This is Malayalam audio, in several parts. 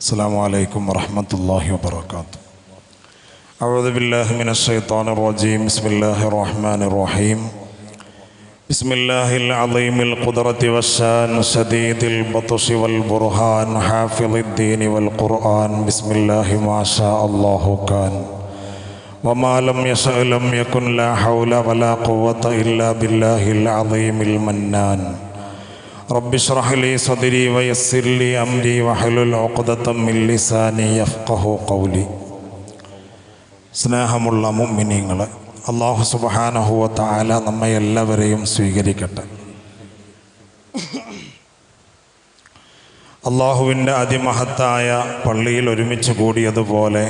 السلام عليكم ورحمة الله وبركاته. أعوذ بالله من الشيطان الرجيم. بسم الله الرحمن الرحيم. بسم الله العظيم القدرة والشان شديد البطش والبرهان حافظ الدين والقرآن. بسم الله ما شاء الله كان. وما لم يشأ لم يكن لا حول ولا قوة إلا بالله العظيم المنان. رب اشرح لي صدري ويسر لي أمري واحلل عقدة من لساني يفقه قولي സ്നേഹമുള്ള മുമ്മിനിങ്ങൾ അള്ളാഹു സുബഹാനഹുവ താല നമ്മെ എല്ലാവരെയും സ്വീകരിക്കട്ടെ അള്ളാഹുവിൻ്റെ അതിമഹത്തായ പള്ളിയിൽ ഒരുമിച്ച് കൂടിയതുപോലെ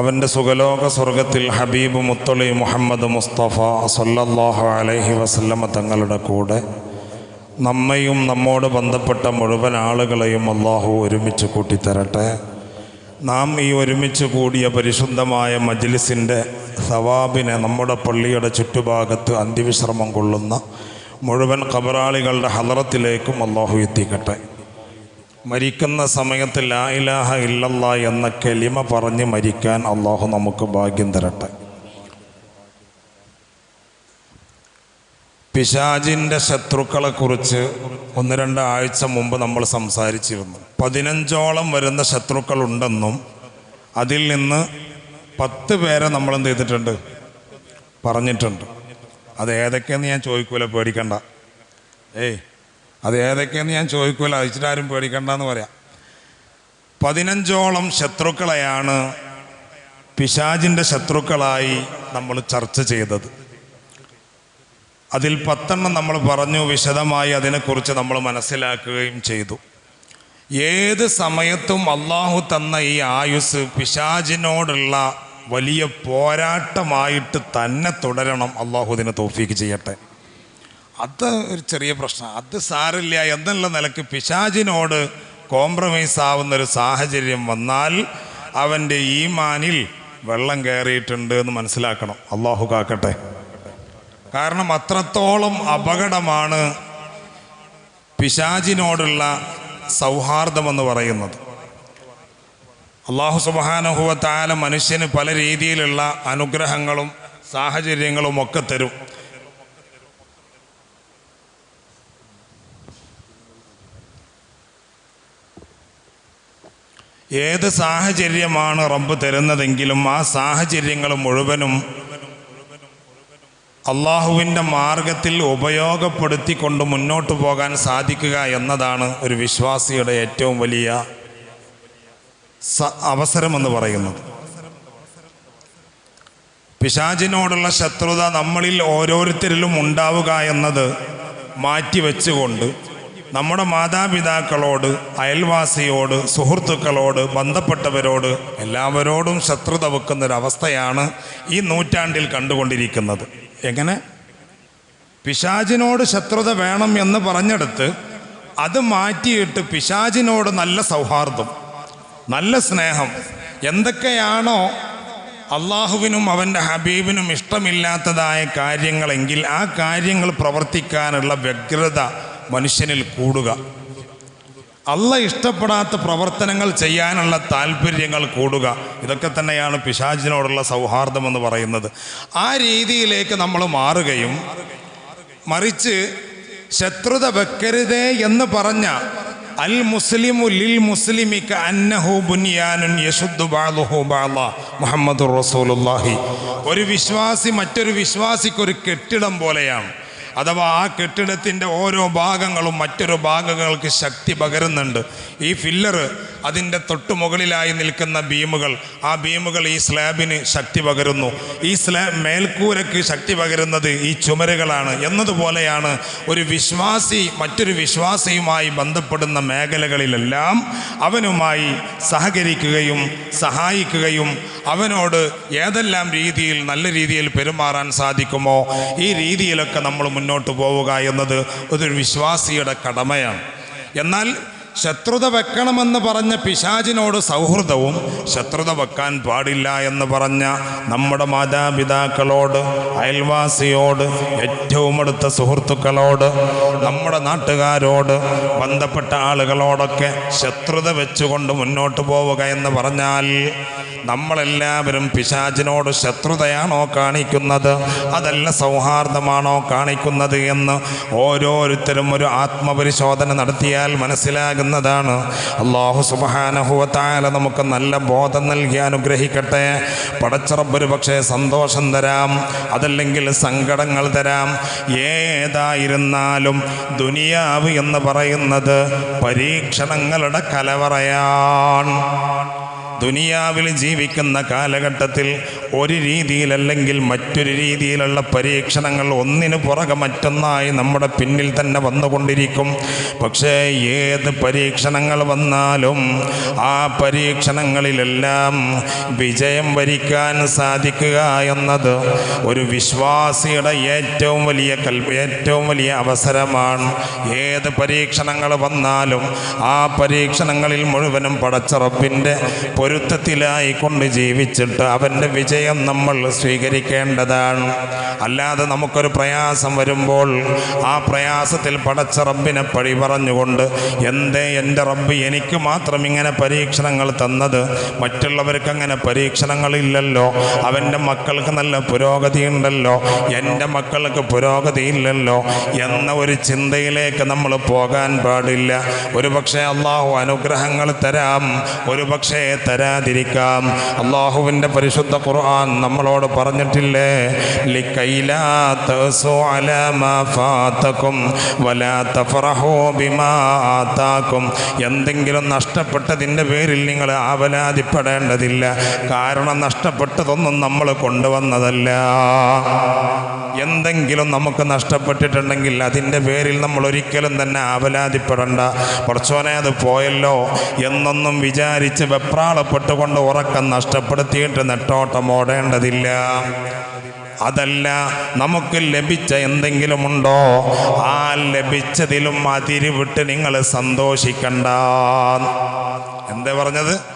അവൻ്റെ സുഖലോക സ്വർഗത്തിൽ ഹബീബ് മുത്തളി മുഹമ്മദ് മുസ്തഫ സല്ലല്ലാഹു അലൈഹി വസല്ലമ തങ്ങളുടെ കൂടെ നമ്മയും നമ്മോട് ബന്ധപ്പെട്ട മുഴുവൻ ആളുകളെയും അള്ളാഹു ഒരുമിച്ച് കൂട്ടിത്തരട്ടെ. നാം ഈ ഒരുമിച്ച് കൂടിയ പരിശുദ്ധമായ മജ്ലിസിന്റെ സവാബിനെ നമ്മുടെ പള്ളിയുടെ ചുറ്റുഭാഗത്ത് അന്ത്യവിശ്രമം കൊള്ളുന്ന മുഴുവൻ കബറാളികളുടെ ഹലറത്തിലേക്കും അള്ളാഹു എത്തിക്കട്ടെ. മരിക്കുന്ന സമയത്ത് ലാ ഇലാഹ ഇല്ലല്ലാ എന്ന കെലിമ പറഞ്ഞ് മരിക്കാൻ അള്ളാഹു നമുക്ക് ഭാഗ്യം തരട്ടെ. പിശാജിന്റെ ശത്രുക്കളെ കുറിച്ച് ഒന്ന് രണ്ട് ആഴ്ച മുമ്പ് നമ്മൾ സംസാരിച്ചിരുന്നു. പതിനഞ്ചോളം വരുന്ന ശത്രുക്കളുണ്ടെന്നും അതിൽ നിന്ന് പത്ത് പേരെ നമ്മൾ എന്ത് ചെയ്തിട്ടുണ്ട്? പറഞ്ഞിട്ടുണ്ട്. അത് ഏതൊക്കെയെന്ന് ഞാൻ ചോദിക്കൂല പേടിക്കണ്ട. ഏയ് അത് ഏതൊക്കെയെന്ന് ഞാൻ ചോദിക്കൂല അയച്ചിട്ടാരും പേടിക്കണ്ട എന്ന് പറയാം. പതിനഞ്ചോളം ശത്രുക്കളെയാണ് പിശാജിന്റെ ശത്രുക്കളായി നമ്മൾ ചർച്ച ചെയ്തത്. അതിൽ പത്തെണ്ണം നമ്മൾ പറഞ്ഞു വിശദമായി അതിനെക്കുറിച്ച് നമ്മൾ മനസ്സിലാക്കുകയും ചെയ്തു. ഏത് സമയത്തും അള്ളാഹു തന്ന ഈ ആയുസ് പിശാജിനോടുള്ള വലിയ പോരാട്ടമായിട്ട് തന്നെ തുടരണം. അള്ളാഹു ഇതിനെ തോഫീക്ക് ചെയ്യട്ടെ. അത് ഒരു ചെറിയ പ്രശ്നം. അത് സാരില്ല എന്നുള്ള നിലയ്ക്ക് പിശാജിനോട് കോംപ്രമൈസ് ആവുന്ന ഒരു സാഹചര്യം വന്നാൽ അവന്റെ ഈമാനിൽ വെള്ളം കയറിയിട്ടുണ്ട് എന്ന് മനസ്സിലാക്കണം. അള്ളാഹു കാക്കട്ടെ. കാരണം അത്രത്തോളം അപകടമാണ് പിശാചിനോടുള്ള സൗഹാർദ്ദമെന്ന് പറയുന്നത്. അള്ളാഹു സുബാനുഭവത്താല മനുഷ്യന് പല രീതിയിലുള്ള അനുഗ്രഹങ്ങളും സാഹചര്യങ്ങളും ഒക്കെ തരും. ഏത് സാഹചര്യമാണ് റബ്ബ് തരുന്നതെങ്കിലും ആ സാഹചര്യങ്ങൾ മുഴുവനും അള്ളാഹുവിന്റെ മാർഗത്തിൽ ഉപയോഗപ്പെടുത്തിക്കൊണ്ട് മുന്നോട്ട് പോകാൻ സാധിക്കുക എന്നതാണ് ഒരു വിശ്വാസിയുടെ ഏറ്റവും വലിയ അവസരമെന്ന് പറയുന്നത്. പിശാചിനോടുള്ള ശത്രുത നമ്മളിൽ ഓരോരുത്തരിലും ഉണ്ടാവുക എന്നത് മാറ്റിവെച്ചുകൊണ്ട് നമ്മുടെ മാതാപിതാക്കളോട് അയൽവാസിയോട് സുഹൃത്തുക്കളോട് ബന്ധപ്പെട്ടവരോട് എല്ലാവരോടും ശത്രുത വെക്കുന്നൊരവസ്ഥയാണ് ഈ നൂറ്റാണ്ടിൽ കണ്ടുകൊണ്ടിരിക്കുന്നത്. എങ്ങനെ? പിശാചിനോട് ശത്രുത വേണം എന്ന് പറഞ്ഞെടുത്ത് അത് മാറ്റിയിട്ട് പിശാചിനോട് നല്ല സൗഹാർദ്ദം നല്ല സ്നേഹം. എന്തൊക്കെയാണോ അള്ളാഹുവിനും അവന്റെ ഹബീബിനും ഇഷ്ടമില്ലാത്തതായ കാര്യങ്ങളെങ്കിൽ ആ കാര്യങ്ങൾ പ്രവർത്തിക്കാനുള്ള വ്യഗ്രത മനുഷ്യനിൽ കൂടുക. അല്ല ഇഷ്ടപ്പെടാത്ത പ്രവർത്തനങ്ങൾ ചെയ്യാനുള്ള താല്പര്യങ്ങൾ കൂടുക. ഇതൊക്കെ തന്നെയാണ് പിശാചിനോടുള്ള സൗഹാർദ്ദം എന്ന് പറയുന്നത്. ആ രീതിയിലേക്ക് നമ്മൾ മാറുകയും മറിച്ച് ശത്രുത വെക്കരുതേ എന്ന് പറഞ്ഞ അൽ മുസ്ലിമു ലിൽ മുസ്ലിമിക്ക് അന്നഹു ബുനിയാനുൻ യശുദ്ധു ബാലുഹു ബാല മുഹമ്മദ് റസൂലുല്ലാഹി ഒരു വിശ്വാസി മറ്റൊരു വിശ്വാസിക്കൊരു കെട്ടിടം പോലെയാണ്. അഥവാ ആ കെട്ടിടത്തിന്റെ ഓരോ ഭാഗങ്ങളും മറ്റൊരു ഭാഗങ്ങൾക്ക് ശക്തി പകരുന്നുണ്ട്. ഈ ഫില്ലർ അതിന്റെ തൊട്ടുമുകളിലായി നിൽക്കുന്ന ബീമുകൾ ആ ബീമുകൾ ഈ സ്ലാബിന് ശക്തി പകരുന്നു. ഈ സ്ലാബ് മേൽക്കൂരയ്ക്ക് ശക്തി പകരുന്നത് ഈ ചുമരുകളാണ്. എന്നതുപോലെയാണ് ഒരു വിശ്വാസി മറ്റൊരു വിശ്വാസിയുമായി ബന്ധപ്പെടുന്ന മേഖലകളിലെല്ലാം അവനുമായി സഹകരിക്കുകയും സഹായിക്കുകയും അവനോട് ഏതെല്ലാം രീതിയിൽ നല്ല രീതിയിൽ പെരുമാറാൻ സാധിക്കുമോ ഈ രീതിയിലൊക്കെ നമ്മൾ മുന്നോട്ട് പോവുക എന്നത് ഒരു വിശ്വാസിയുടെ കടമയാണ്. എന്നാൽ ശത്രുത വെക്കണമെന്ന് പറഞ്ഞ പിശാചിനോട് സൗഹൃദവും ശത്രുത വെക്കാൻ പാടില്ല എന്ന് പറഞ്ഞ നമ്മുടെ മാതാപിതാക്കളോട് അയൽവാസിയോട് ഏറ്റവും അടുത്ത സുഹൃത്തുക്കളോട് നമ്മുടെ നാട്ടുകാരോട് ബന്ധപ്പെട്ട ആളുകളോടൊക്കെ ശത്രുത വെച്ചുകൊണ്ട് മുന്നോട്ട് പോവുക എന്ന് പറഞ്ഞാൽ നമ്മളെല്ലാവരും പിശാചിനോട് ശത്രുതയാണോ കാണിക്കുന്നത്? അതല്ല സൗഹാർദ്ദമാണോ കാണിക്കുന്നത് എന്ന് ഓരോരുത്തരും ഒരു ആത്മപരിശോധന നടത്തിയാൽ മനസ്സിലാകുന്നതാണ് അള്ളാഹു സുബാനഹുവത്തായാലും നമുക്ക് നല്ല ബോധം നൽകി അനുഗ്രഹിക്കട്ടെ. പടച്ചറബൊരു പക്ഷേ സന്തോഷം തരാം. അതല്ലെങ്കിൽ സങ്കടങ്ങൾ തരാം. ഏതായിരുന്നാലും ദുനിയാവ് എന്ന് പറയുന്നത് പരീക്ഷണങ്ങളുടെ കലവറയാണ്. ദുനിയാവിൽ ജീവിക്കുന്ന കാലഘട്ടത്തിൽ ഒരു രീതിയിലല്ലെങ്കിൽ മറ്റൊരു രീതിയിലുള്ള പരീക്ഷണങ്ങൾ ഒന്നിനു പുറകെ മറ്റൊന്നായി നമ്മുടെ പിന്നിൽ തന്നെ വന്നുകൊണ്ടിരിക്കും. പക്ഷേ ഏത് പരീക്ഷണങ്ങൾ വന്നാലും ആ പരീക്ഷണങ്ങളിലെല്ലാം വിജയം വരിക്കാൻ സാധിക്കുക എന്നത് ഒരു വിശ്വാസിയുടെ ഏറ്റവും വലിയ കൽ ഏറ്റവും വലിയ അവസരമാണ്. ഏത് പരീക്ഷണങ്ങൾ വന്നാലും ആ പരീക്ഷണങ്ങളിൽ മുഴുവനും പടച്ചറപ്പിന്റെ പൊരുത്തത്തിലായിക്കൊണ്ട് ജീവിച്ചിട്ട് അവന്റെ വിജയം നമ്മൾ സ്വീകരിക്കേണ്ടതാണ്. അല്ലാതെ നമുക്കൊരു പ്രയാസം വരുമ്പോൾ ആ പ്രയാസത്തിൽ പടച്ച റബ്ബിനെ പഴി പറഞ്ഞുകൊണ്ട് എന്തേ എന്റെ റബ്ബ് എനിക്ക് മാത്രം ഇങ്ങനെ പരീക്ഷണങ്ങൾ തന്നത്. മറ്റുള്ളവർക്ക് അങ്ങനെ പരീക്ഷണങ്ങളില്ലല്ലോ അവന്റെ മക്കൾക്ക് നല്ല പുരോഗതി ഉണ്ടല്ലോ. എന്റെ മക്കൾക്ക് പുരോഗതി ഇല്ലല്ലോ. എന്ന ഒരു ചിന്തയിലേക്ക് നമ്മൾ പോകാൻ പാടില്ല. ഒരു പക്ഷേ അള്ളാഹു അനുഗ്രഹങ്ങൾ തരാം. ഒരു പക്ഷേ തരാതിരിക്കാം. അള്ളാഹുവിന്റെ പരിശുദ്ധ ഖുർആൻ നമ്മളോട് പറഞ്ഞിട്ടില്ലേ? ആതാക്കും എന്തെങ്കിലും നഷ്ടപ്പെട്ടതിന്റെ പേരിൽ നിങ്ങൾ ആവലാതിപ്പെടേണ്ടതില്ല. കാരണം നഷ്ടപ്പെട്ടതൊന്നും നമ്മൾ കൊണ്ടുവന്നതല്ല. എന്തെങ്കിലും നമുക്ക് നഷ്ടപ്പെട്ടിട്ടുണ്ടെങ്കിൽ അതിന്റെ പേരിൽ നമ്മൾ ഒരിക്കലും തന്നെ ആവലാതിപ്പെടണ്ട. കുറച്ചോനെ അത് പോയല്ലോ. എന്നൊന്നും വിചാരിച്ച് വെപ്രാളപ്പെട്ടുകൊണ്ട് ഉറക്കം നഷ്ടപ്പെടുത്തിയിട്ട് നെട്ടോട്ടം ഓടേണ്ടതില്ല. അതല്ല നമുക്ക് ലഭിച്ച എന്തെങ്കിലുമുണ്ടോ ആ ലഭിച്ചതിലും അതിരിവിട്ട് നിങ്ങൾ സന്തോഷിക്കണ്ട. എന്താ പറഞ്ഞത്?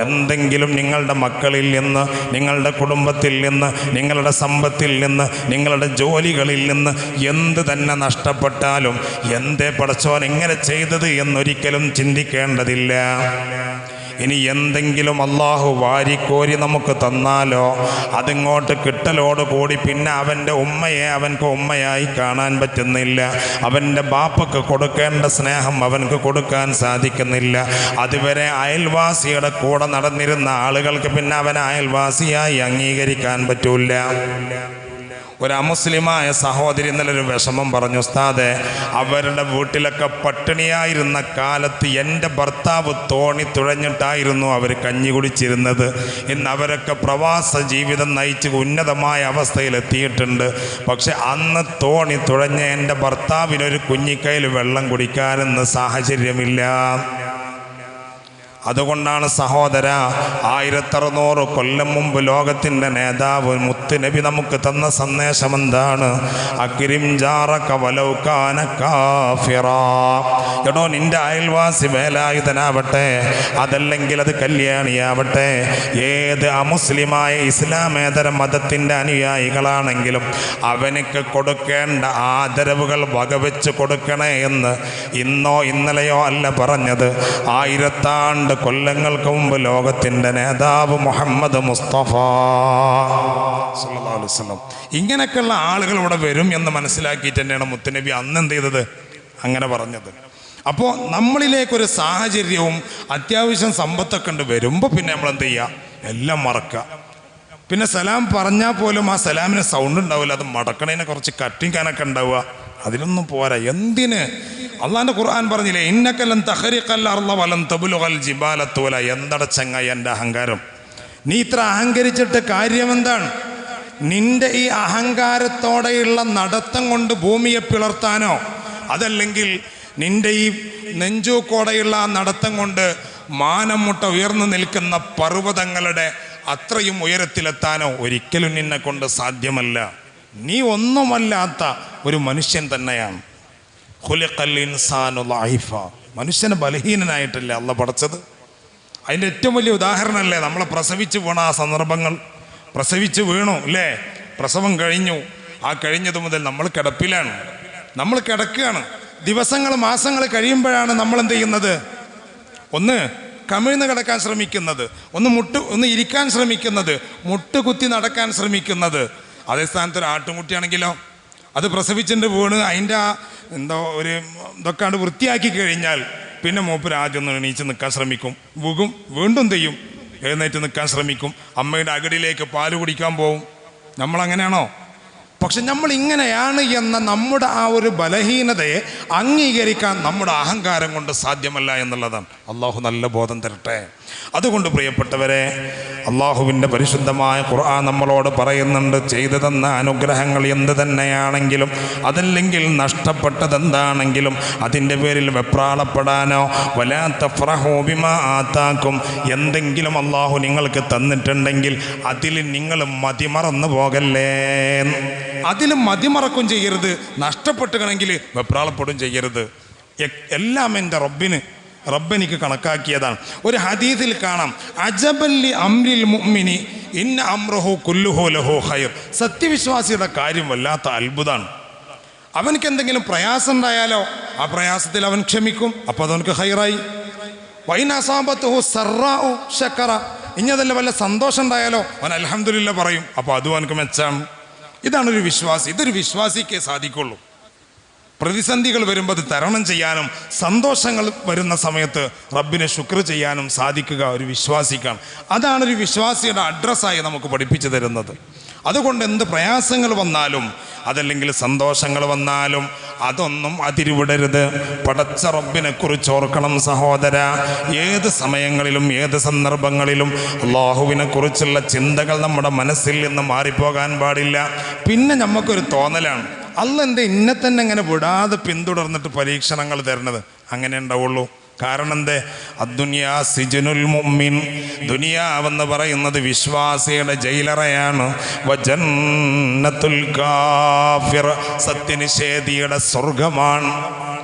എന്തെങ്കിലും നിങ്ങളുടെ മക്കളിൽ നിന്ന് നിങ്ങളുടെ കുടുംബത്തിൽ നിന്ന് നിങ്ങളുടെ സമ്പത്തിൽ നിന്ന് നിങ്ങളുടെ ജോലികളിൽ നിന്ന് എന്ത് തന്നെ നഷ്ടപ്പെട്ടാലും എന്തേ പടച്ചോൻ എങ്ങനെ ചെയ്തത് എന്നൊരിക്കലും ചിന്തിക്കേണ്ടതില്ല. ഇനി എന്തെങ്കിലും അള്ളാഹു വാരിക്കോരി നമുക്ക് തന്നാലോ? അതിങ്ങോട്ട് കിട്ടലോട് കൂടി പിന്നെ അവന്റെ ഉമ്മയെ അവൻക്ക് ഉമ്മയായി കാണാൻ പറ്റുന്നില്ല. അവന്റെ ബാപ്പക്ക് കൊടുക്കേണ്ട സ്നേഹം അവൻക്ക് കൊടുക്കാൻ സാധിക്കുന്നില്ല. അതുവരെ അയൽവാസിയുടെ കൂടെ നടന്നിരുന്ന ആളുകൾക്ക് പിന്നെ അവൻ അയൽവാസിയായി അംഗീകരിക്കാൻ പറ്റൂല. ഒരു അമുസ്ലിമായ സഹോദരി ഇന്നലെ ഒരു വിഷമം പറഞ്ഞു ഉസ്താദെ അവരുടെ വീട്ടിലൊക്കെ പട്ടിണിയായിരുന്ന കാലത്ത് എന്റെ ഭർത്താവ് തോണി തുഴഞ്ഞിട്ടായിരുന്നു അവർ കഞ്ഞി കുടിച്ചിരുന്നത്. ഇന്ന് അവരൊക്കെ പ്രവാസ ജീവിതം നയിച്ച് ഉന്നതമായ അവസ്ഥയിലെത്തിയിട്ടുണ്ട്. പക്ഷെ അന്ന് തോണി തുഴഞ്ഞ എന്റെ ഭർത്താവിനൊരു കുഞ്ഞിക്കൈയിൽ വെള്ളം കുടിക്കാനെന്ന് സാഹചര്യമില്ല. അതുകൊണ്ടാണ് സഹോദര ആയിരത്തറുന്നൂറ് കൊല്ലം മുമ്പ് ലോകത്തിന്റെ നേതാവ് മുത്തുനബി നമുക്ക് തന്ന സന്ദേശം എന്താണ് എടോ നിന്റെ അയൽവാസി വേലായുധനാവട്ടെ അതല്ലെങ്കിൽ അത് കല്യാണിയാവട്ടെ. ഏത് അമുസ്ലിമായ ഇസ്ലാമേതര മതത്തിന്റെ അനുയായികളാണെങ്കിലും അവനക്ക് കൊടുക്കേണ്ട ആദരവുകൾ വകവെച്ച് കൊടുക്കണേ എന്ന് ഇന്നോ ഇന്നലെയോ അല്ല പറഞ്ഞത്. ആയിരത്താണ്ട് കൊല്ലങ്ങൾക്ക് മുമ്പ് ലോകത്തിന്റെ നേതാവ് മുഹമ്മദ് മുസ്തഫ വസല്ലം. ഇങ്ങനെയൊക്കെയുള്ള ആളുകൾ ഇവിടെ വരും എന്ന് മനസ്സിലാക്കിയിട്ട് തന്നെയാണ് മുത്തനബി അന്ന് എന്ത് ചെയ്തത്? അങ്ങനെ പറഞ്ഞത്. അപ്പോൾ നമ്മളിലേക്കൊരു സാഹചര്യവും അത്യാവശ്യം സമ്പത്തൊക്കെ ഉണ്ട് വരുമ്പോൾ പിന്നെ നമ്മൾ എന്ത് ചെയ്യുക എല്ലാം മറക്കുക. പിന്നെ സലാം പറഞ്ഞാൽ പോലും ആ സലാമിന് സൗണ്ട് ഉണ്ടാവില്ല. അത് മടക്കണതിനെ കുറച്ച് കട്ടിങ്ങാനൊക്കെ ഉണ്ടാവുക. അതിനൊന്നും പോരാ. എന്തിന്? അള്ളാന്റെ ഖുർആൻ പറഞ്ഞില്ലേ ഇന്നക്കലം തഹരിക്കല്ല അർള വലം തബുലുകൽ ജിബാലത്തോല എന്തട ചങ്ങായി എന്റെ അഹങ്കാരം? നീ ഇത്ര അഹങ്കരിച്ചിട്ട് കാര്യമെന്താണ് നിന്റെ ഈ അഹങ്കാരത്തോടെയുള്ള നടത്തം കൊണ്ട് ഭൂമിയെ പിളർത്താനോ? അതല്ലെങ്കിൽ നിന്റെ ഈ നെഞ്ചൂക്കോടെയുള്ള ആ നടത്തം കൊണ്ട് മാനം മുട്ട ഉയർന്നു നിൽക്കുന്ന പർവതങ്ങളുടെ അത്രയും ഉയരത്തിലെത്താനോ ഒരിക്കലും നിന്നെ കൊണ്ട് സാധ്യമല്ല. നീ ഒന്നുമല്ലാത്ത ഒരു മനുഷ്യൻ തന്നെയാണ്. മനുഷ്യനെ ബലഹീനനായിട്ടല്ലേ അല്ല പഠിച്ചത് അതിന്റെ ഏറ്റവും വലിയ ഉദാഹരണമല്ലേ നമ്മളെ പ്രസവിച്ചു വീണ ആ സന്ദർഭങ്ങൾ. പ്രസവിച്ചു വീണു അല്ലേ? പ്രസവം കഴിഞ്ഞു. ആ കഴിഞ്ഞത് മുതൽ നമ്മൾ കിടപ്പിലാണ്. നമ്മൾ കിടക്കുകയാണ്. ദിവസങ്ങൾ മാസങ്ങൾ കഴിയുമ്പോഴാണ് നമ്മൾ എന്ത് ചെയ്യുന്നത്? ഒന്ന് കമിഴ്ന്ന് കിടക്കാൻ ശ്രമിക്കുന്നത്. ഒന്ന് മുട്ട് ഒന്ന് ഇരിക്കാൻ ശ്രമിക്കുന്നത്. മുട്ടുകുത്തി നടക്കാൻ ശ്രമിക്കുന്നത്. അതേ സ്ഥാനത്ത് ഒരു ആട്ടുംകുട്ടിയാണെങ്കിലോ? അത് പ്രസവിച്ചിട്ട് പോണ് അതിന്റെ ആ എന്തോ ഒരു ഇതൊക്കാണ്ട് വൃത്തിയാക്കി കഴിഞ്ഞാൽ പിന്നെ മൂപ്പര് ആദ്യം ഒന്ന് എണീച്ച് നിൽക്കാൻ ശ്രമിക്കും. വീകും വീണ്ടും തെയ്യും. എഴുന്നേറ്റ് നിൽക്കാൻ ശ്രമിക്കും. അമ്മയുടെ അകടിലേക്ക് പാൽ കുടിക്കാൻ പോവും. നമ്മളങ്ങനെയാണോ? പക്ഷെ നമ്മൾ ഇങ്ങനെയാണ് എന്ന നമ്മുടെ ആ ഒരു ബലഹീനതയെ അംഗീകരിക്കാൻ നമ്മുടെ അഹങ്കാരം കൊണ്ട് സാധ്യമല്ല എന്നുള്ളതാണ്. അള്ളാഹു നല്ല ബോധം തരട്ടെ. അതുകൊണ്ട് പ്രിയപ്പെട്ടവരെ അള്ളാഹുവിന്റെ പരിശുദ്ധമായ ഖുർആൻ നമ്മളോട് പറയുന്നുണ്ട് ചെയ്തു തന്ന അനുഗ്രഹങ്ങൾ എന്ത് തന്നെയാണെങ്കിലും അതല്ലെങ്കിൽ നഷ്ടപ്പെട്ടതെന്താണെങ്കിലും അതിന്റെ പേരിൽ വെപ്രാളപ്പെടാനോ വലാത്ത ഫ്രഹോബിമ ആത്താക്കും എന്തെങ്കിലും അള്ളാഹു നിങ്ങൾക്ക് തന്നിട്ടുണ്ടെങ്കിൽ അതിൽ നിങ്ങൾ മതിമറന്നു പോകല്ലേ? അതിൽ മതിമറക്കും ചെയ്യരുത് നഷ്ടപ്പെട്ടുകണമെങ്കിൽ വെപ്രാളപ്പെടും ചെയ്യരുത്. എല്ലാം എന്റെ റബ്ബിന് റബ്ബെനിക്ക് കണക്കാക്കിയതാണ്. ഒരു ഹദീസിൽ കാണാം അജബല്ലി അംരിൽ മുഅ്മിനി ഇന്ന അമ്രഹു കുല്ലുഹു ലഹോ ഹയർ സത്യവിശ്വാസിയുടെ കാര്യം വല്ലാത്ത അത്ഭുതമാണ്. അവനക്ക് എന്തെങ്കിലും പ്രയാസം ഉണ്ടായാലോ? ആ പ്രയാസത്തിൽ അവൻ ക്ഷമിക്കും അപ്പോൾ അതവനക്ക് ഹൈറായി വൈനാസാമ്പത്തുഹു സർറാഉ ശക്കറ. ഇനി അതല്ല വല്ല സന്തോഷം ഉണ്ടായാലോ? അവൻ അലഹമില്ല പറയും അപ്പോൾ അതും അവനക്ക് മെച്ചാണ്. ഇതാണ് ഒരു വിശ്വാസി ഇതൊരു വിശ്വാസിക്കേ സാധിക്കുള്ളൂ. പ്രതിസന്ധികൾ വരുമ്പോൾ അത് തരണം ചെയ്യാനും സന്തോഷങ്ങൾ വരുന്ന സമയത്ത് റബ്ബിനെ ശുക്ർ ചെയ്യാനും സാധിക്കുക ഒരു വിശ്വാസിക്കാണ്. അതാണ് ഒരു വിശ്വാസിയുടെ അഡ്രസ്സായി നമുക്ക് പഠിപ്പിച്ചു തരുന്നത്. അതുകൊണ്ട് എന്ത് പ്രയാസങ്ങൾ വന്നാലും അതല്ലെങ്കിൽ സന്തോഷങ്ങൾ വന്നാലും അതൊന്നും അതിരുവിടരുത്. പടച്ച റബ്ബിനെ കുറിച്ച് ഓർക്കണം സഹോദര. ഏത് സമയങ്ങളിലും ഏത് സന്ദർഭങ്ങളിലും അള്ളാഹുവിനെ കുറിച്ചുള്ള ചിന്തകൾ നമ്മുടെ മനസ്സിൽ നിന്ന് മാറിപ്പോകാൻ പാടില്ല. പിന്നെ നമുക്കൊരു തോന്നലാണ്. അല്ല എന്താ ഇന്നെ തന്നെ അങ്ങനെ വിടാതെ പിന്തുടർന്നിട്ട് പരീക്ഷണങ്ങൾ തരണത് അങ്ങനെ ഉണ്ടാവുള്ളൂ. കാരണം എന്തേ? അദ്ദുനിയാ സിജനുൽ മുമ്മിൻ. ദുനിയാവെന്ന് പറയുന്നത് വിശ്വാസിയുടെ ജയിലറയാണ്. വജന്നത്തുൽ കാഫിർ. സത്യനിഷേധിയുടെ സ്വർഗമാണ്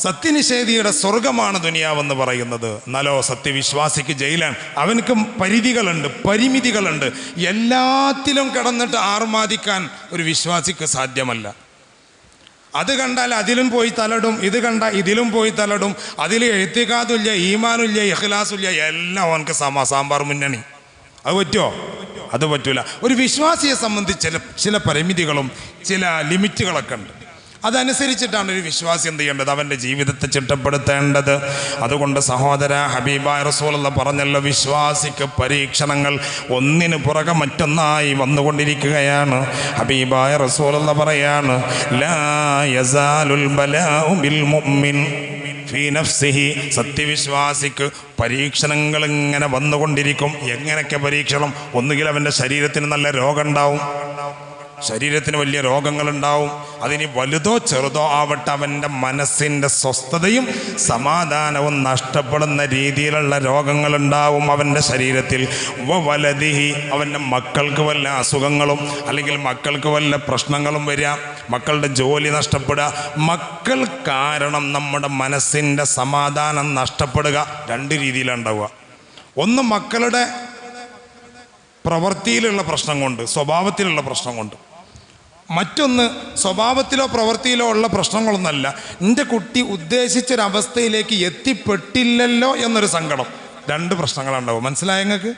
സത്യനിഷേധിയുടെ സ്വർഗമാണ് ദുനിയാവെന്ന് പറയുന്നത്. എന്നാലോ സത്യവിശ്വാസിക്ക് ജയിലാണ് അവനക്ക് പരിധികളുണ്ട് പരിമിതികളുണ്ട്. എല്ലാത്തിലും കിടന്നിട്ട് ആർമാദിക്കാൻ ഒരു വിശ്വാസിക്ക് സാധ്യമല്ല. അത് കണ്ടാൽ അതിലും പോയി തലടും ഇത് കണ്ട ഇതിലും പോയി തലടും. അതിൽ എഴുത്തിക്കാതുല്ല ഈമാനുല്ല ഇഖ്ലാസുല്ല എല്ലാം അവനക്ക് സമ സാമ്പാർ മുന്നണി. അത് പറ്റുമോ അത് പറ്റൂല. ഒരു വിശ്വാസിയെ സംബന്ധിച്ച് ചില ചില പരിമിതികളും ചില ലിമിറ്റുകളൊക്കെ ഉണ്ട്. അതനുസരിച്ചിട്ടാണ് ഒരു വിശ്വാസി എന്ത് ചെയ്യേണ്ടത്? അവന്റെ ജീവിതത്തെ ചിട്ടപ്പെടുത്തേണ്ടത്. അതുകൊണ്ട് സഹോദര ഹബീബായ റസൂലുള്ള പറഞ്ഞല്ലോ വിശ്വാസിക്ക് പരീക്ഷണങ്ങൾ ഒന്നിനു പുറകെ മറ്റൊന്നായി വന്നുകൊണ്ടിരിക്കുകയാണ്. ഹബീബായ റസൂലുള്ള പറയാണ് ലാ യസാലുൽ ബലാഉ ബിൽ മുഅ്മിൻ ഫീ നഫ്സിഹി. സത്യവിശ്വാസിക്ക് പരീക്ഷണങ്ങൾ ഇങ്ങനെ വന്നുകൊണ്ടിരിക്കും. എങ്ങനെയൊക്കെ പരീക്ഷണം? ഒന്നുകിൽ അവന്റെ ശരീരത്തിന് നല്ല രോഗം ഉണ്ടാവും. ശരീരത്തിന് വലിയ രോഗങ്ങളുണ്ടാവും. അതിനി വലുതോ ചെറുതോ ആവട്ടെ അവന്റെ മനസ്സിന്റെ സ്വസ്ഥതയും സമാധാനവും നഷ്ടപ്പെടുന്ന രീതിയിലുള്ള രോഗങ്ങളുണ്ടാവും അവന്റെ ശരീരത്തിൽ. വലതിഹി അവന്റെ മക്കൾക്ക് വല്ല അസുഖങ്ങളും അല്ലെങ്കിൽ മക്കൾക്ക് വല്ല പ്രശ്നങ്ങളും വരിക മക്കളുടെ ജോലി നഷ്ടപ്പെടുക മക്കൾ കാരണം നമ്മുടെ മനസ്സിന്റെ സമാധാനം നഷ്ടപ്പെടുക രണ്ട് രീതിയിലുണ്ടാവുക ഒന്ന് മക്കളുടെ പ്രവൃത്തിയിലുള്ള പ്രശ്നം കൊണ്ട് സ്വഭാവത്തിലുള്ള പ്രശ്നം കൊണ്ട്. മറ്റൊന്ന് സ്വഭാവത്തിലോ പ്രവൃത്തിയിലോ ഉള്ള പ്രശ്നങ്ങളൊന്നല്ല. എന്റെ കുട്ടി ഉദ്ദേശിച്ചൊരവസ്ഥയിലേക്ക് എത്തിപ്പെട്ടില്ലല്ലോ എന്നൊരു സങ്കടം. രണ്ട് പ്രശ്നങ്ങളുണ്ടാവും. മനസ്സിലായ നിങ്ങൾക്ക്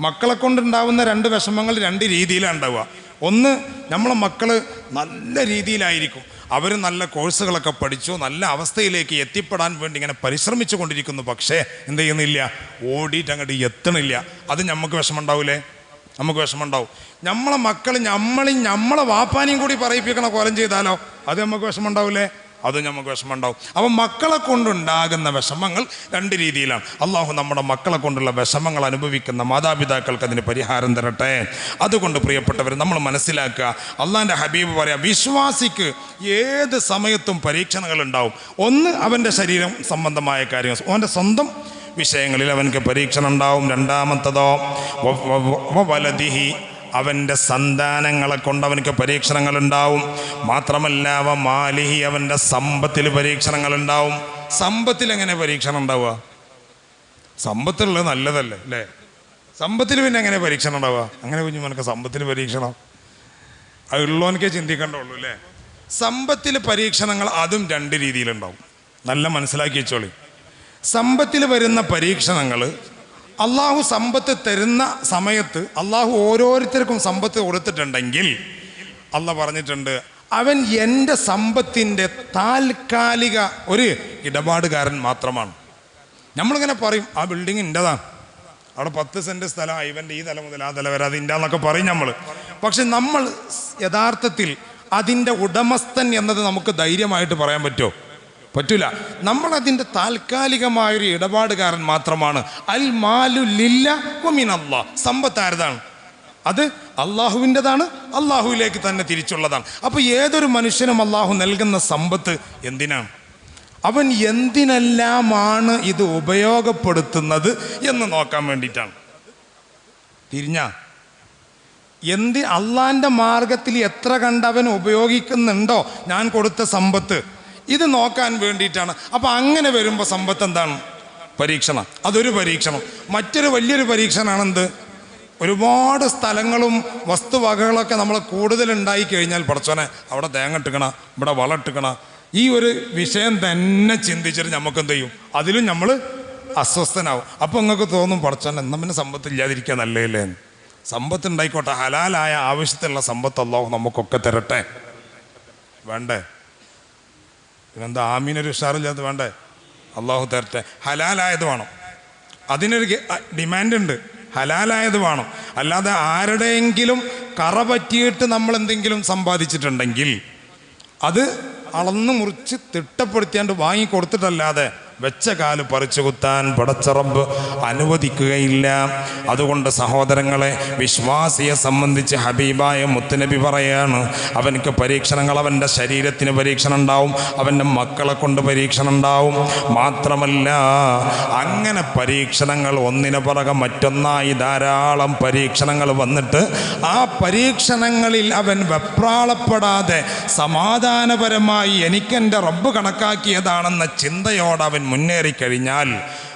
മക്കളെ കൊണ്ടുണ്ടാവുന്ന രണ്ട് വിഷമങ്ങൾ രണ്ട് രീതിയിലാണ് ഉണ്ടാവുക. ഒന്ന് നമ്മളെ മക്കൾ നല്ല രീതിയിലായിരിക്കും. അവർ നല്ല കോഴ്സുകളൊക്കെ പഠിച്ചു നല്ല അവസ്ഥയിലേക്ക് എത്തിപ്പെടാൻ വേണ്ടി ഇങ്ങനെ പരിശ്രമിച്ചു കൊണ്ടിരിക്കുന്നു. പക്ഷേ എന്ത് ചെയ്യുന്നില്ല? ഓടിയിട്ട് അങ്ങോട്ട് എത്തണില്ല. അത് നമുക്ക് വിഷമമുണ്ടാവൂലേ നമുക്ക് വിഷമമുണ്ടാവും നമ്മളെ മക്കൾ നമ്മളെ നമ്മളെ വാപ്പാനെയും കൂടി പറയിപ്പിക്കണ കൊലം ചെയ്താലോ? അത് നമുക്ക് വിഷമമുണ്ടാവില്ലേ അത് നമുക്ക് വിഷമമുണ്ടാവും. അപ്പം മക്കളെ കൊണ്ടുണ്ടാകുന്ന വിഷമങ്ങൾ രണ്ട് രീതിയിലാണ്. അള്ളാഹു നമ്മുടെ മക്കളെ കൊണ്ടുള്ള വിഷമങ്ങൾ അനുഭവിക്കുന്ന മാതാപിതാക്കൾക്ക് അതിന് പരിഹാരം തരട്ടെ. അതുകൊണ്ട് പ്രിയപ്പെട്ടവർ നമ്മൾ മനസ്സിലാക്കുക അള്ളാഹിന്റെ ഹബീബ് പറയാം വിശ്വാസിക്ക് ഏത് സമയത്തും പരീക്ഷണങ്ങൾ ഉണ്ടാവും. ഒന്ന് അവന്റെ ശരീരം സംബന്ധമായ കാര്യങ്ങൾ. അവന്റെ സ്വന്തം വിഷയങ്ങളിൽ അവനക്ക് പരീക്ഷണം ഉണ്ടാവും. രണ്ടാമത്തതോ വലതിഹി അവന്റെ സന്താനങ്ങളെ കൊണ്ട് അവനക്ക് പരീക്ഷണങ്ങൾ ഉണ്ടാവും മാത്രമല്ല അവ മാലിഹി അവന്റെ സമ്പത്തിൽ പരീക്ഷണങ്ങൾ ഉണ്ടാവും സമ്പത്തിൽ എങ്ങനെ പരീക്ഷണം ഉണ്ടാവുക? സമ്പത്തുള്ളത് നല്ലതല്ലേ അല്ലേ? സമ്പത്തിൽ പിന്നെ എങ്ങനെ പരീക്ഷണം ഉണ്ടാവുക? അങ്ങനെ കുഞ്ഞു മനക്ക് സമ്പത്തിൽ പരീക്ഷണം. അത് ഉള്ളവനക്കേ ചിന്തിക്കേണ്ടുള്ളൂ അല്ലേ? സമ്പത്തിൽ പരീക്ഷണങ്ങൾ അതും രണ്ട് രീതിയിലുണ്ടാവും. നല്ല മനസ്സിലാക്കി വെച്ചോളി. സമ്പത്തിൽ വരുന്ന പരീക്ഷണങ്ങൾ അള്ളാഹു സമ്പത്ത് തരുന്ന സമയത്ത് അള്ളാഹു ഓരോരുത്തർക്കും സമ്പത്ത് കൊടുത്തിട്ടുണ്ടെങ്കിൽ അള്ള പറഞ്ഞിട്ടുണ്ട് അവൻ എന്റെ സമ്പത്തിന്റെ താൽക്കാലിക ഒരു ഇടപാടുകാരൻ മാത്രമാണ്. നമ്മളിങ്ങനെ പറയും ആ ബിൽഡിംഗ് എന്റെതാണ് അവിടെ പത്ത് സെന്റ് സ്ഥലം ഇവന്റെ ഈ തല മുതൽ ആ തല വരെ അത് ഇന്റെന്നൊക്കെ പറയും നമ്മൾ പക്ഷെ നമ്മൾ യഥാർത്ഥത്തിൽ അതിന്റെ ഉടമസ്ഥൻ എന്നത് നമുക്ക് ധൈര്യമായിട്ട് പറയാൻ പറ്റുമോ? പറ്റൂല. നമ്മളതിന്റെ താൽക്കാലികമായൊരു ഇടപാടുകാരൻ മാത്രമാണ്. അൽ മാലു ലില്ല ഒമിൻ അള്ളാഹ് സമ്പത്ത് ആരതാണ്? അത് അള്ളാഹുവിന്റെതാണ് അള്ളാഹുവിലേക്ക് തന്നെ തിരിച്ചുള്ളതാണ്. അപ്പോൾ ഏതൊരു മനുഷ്യനും അള്ളാഹു നൽകുന്ന സമ്പത്ത് എന്തിനാണ്? അവൻ എന്തിനെല്ലാമാണ് ഇത് ഉപയോഗപ്പെടുത്തുന്നത് എന്ന് നോക്കാൻ വേണ്ടിയിട്ടാണ്. തിരിഞ്ഞ. എന്തി അള്ളാന്റെ മാർഗത്തിൽ എത്ര കണ്ടവൻ ഉപയോഗിക്കുന്നുണ്ടോ? ഞാൻ കൊടുത്ത സമ്പത്ത്. ഇത് നോക്കാൻ വേണ്ടിയിട്ടാണ്. അപ്പം അങ്ങനെ വരുമ്പോൾ സമ്പത്ത് എന്താണ്? പരീക്ഷണം. അതൊരു പരീക്ഷണം. മറ്റൊരു വലിയൊരു പരീക്ഷണമാണെന്ത് ഒരുപാട് സ്ഥലങ്ങളും വസ്തുവകകളൊക്കെ നമ്മൾ കൂടുതൽ ഉണ്ടായി കഴിഞ്ഞാൽ പടച്ചോനെ അവിടെ തേങ്ങ ഇട്ടുക്കണ ഇവിടെ വളം ഈ ഒരു വിഷയം തന്നെ ചിന്തിച്ചിട്ട് നമുക്ക് എന്ത് ചെയ്യും? അതിലും നമ്മൾ അസ്വസ്ഥനാവും. അപ്പോൾ നിങ്ങൾക്ക് തോന്നും പടച്ചോനെ എന്നാ പിന്നെ സമ്പത്ത് ഇല്ലാതിരിക്കുക നല്ലതല്ലേ? സമ്പത്ത് ഉണ്ടായിക്കോട്ടെ. ഹലാലായ ആവശ്യത്തിലുള്ള സമ്പത്ത് നമുക്കൊക്കെ തരട്ടെ. വേണ്ടേ? പിന്നെന്താ ആമീനൊരു ഉഷാറില്ലാത്ത വേണ്ടേ? അള്ളാഹു തരട്ടെ. ഹലാലായത് വേണം. അതിനൊരു ഡിമാൻഡ് ഉണ്ട് ഹലാലായത് വേണം. അല്ലാതെ ആരുടെയെങ്കിലും കറ പറ്റിയിട്ട് നമ്മൾ എന്തെങ്കിലും സമ്പാദിച്ചിട്ടുണ്ടെങ്കിൽ അത് അളന്ന് മുറിച്ച് തിട്ടപ്പെടുത്തിയാണ്ട് വാങ്ങി കൊടുത്തിട്ടല്ലാതെ വെച്ച കാൽ പറിച്ചു കുത്താൻ പടച്ചറബ് അനുവദിക്കുകയില്ല. അതുകൊണ്ട് സഹോദരങ്ങളെ വിശ്വാസിയെ സംബന്ധിച്ച് ഹബീബായ മുത്തുനബി പറയാണ് അവനക്ക് പരീക്ഷണങ്ങൾ അവന്റെ ശരീരത്തിന് പരീക്ഷണം ഉണ്ടാവും അവന്റെ മക്കളെ കൊണ്ട് പരീക്ഷണം ഉണ്ടാവും മാത്രമല്ല അങ്ങനെ പരീക്ഷണങ്ങൾ ഒന്നിനു പുറകെ മറ്റൊന്നായി ധാരാളം പരീക്ഷണങ്ങൾ വന്നിട്ട് ആ പരീക്ഷണങ്ങളിൽ അവൻ വെപ്രാളപ്പെടാതെ സമാധാനപരമായി എനിക്കെന്റെ റബ്ബ് കണക്കാക്കിയതാണെന്ന ചിന്തയോടെ അവൻ മുന്നേറിക്കഴിഞ്ഞാൽ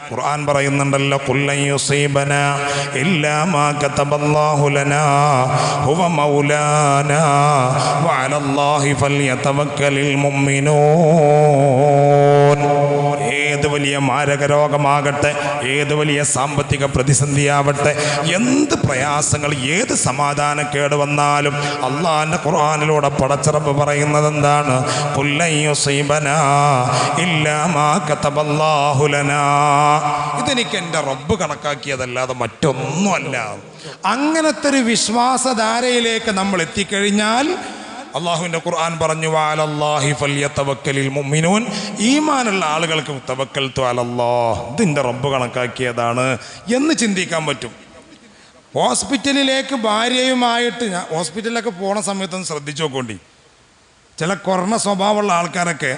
ഖുർആൻ പറയുന്നുണ്ടല്ലോ കുല്ലൻ യുസീബന ഇല്ലാ മാ ലനാ ഹുവ മൗലാനാ വഅലല്ലാഹി ഫൽയതവക്കലിൽ മുഅ്മിനൂൻ. വലിയ മാരക രോഗമാകട്ടെ ഏത് വലിയ സാമ്പത്തിക പ്രതിസന്ധിയാവട്ടെ എന്ത് പ്രയാസങ്ങൾ ഏത് സമാധാനക്കേട് വന്നാലും അള്ളാഹിന്റെ ഖുർആാനിലൂടെ പടച്ചിറപ്പ് പറയുന്നത് എന്താണ്? ഇതെനിക്ക് എന്റെ റബ്ബ് കണക്കാക്കിയതല്ലാതെ മറ്റൊന്നുമല്ല. അങ്ങനത്തെ ഒരു വിശ്വാസധാരയിലേക്ക് നമ്മൾ എത്തിക്കഴിഞ്ഞാൽ അള്ളാഹുവിന്റെ ഖുർആൻ പറഞ്ഞു വാലല്ലാഹി ഫല്യത്തവക്കലിൽ മുഅ്മിനൂൻ. ഈമാനുള്ള ആളുകൾക്ക് തവക്കൽ അലല്ലാഹ്. ഇതിന്റെ റബ്ബ് കണക്കാക്കിയതാണ് എന്ന് ചിന്തിക്കാൻ പറ്റും. ഹോസ്പിറ്റലിലേക്ക് ഭാര്യയുമായിട്ട് ഞാൻ ഹോസ്പിറ്റലിലൊക്കെ പോണ സമയത്തൊന്ന് ശ്രദ്ധിച്ചു നോക്കോണ്ടി. ചില കുറഞ്ഞ സ്വഭാവമുള്ള ആൾക്കാരൊക്കെ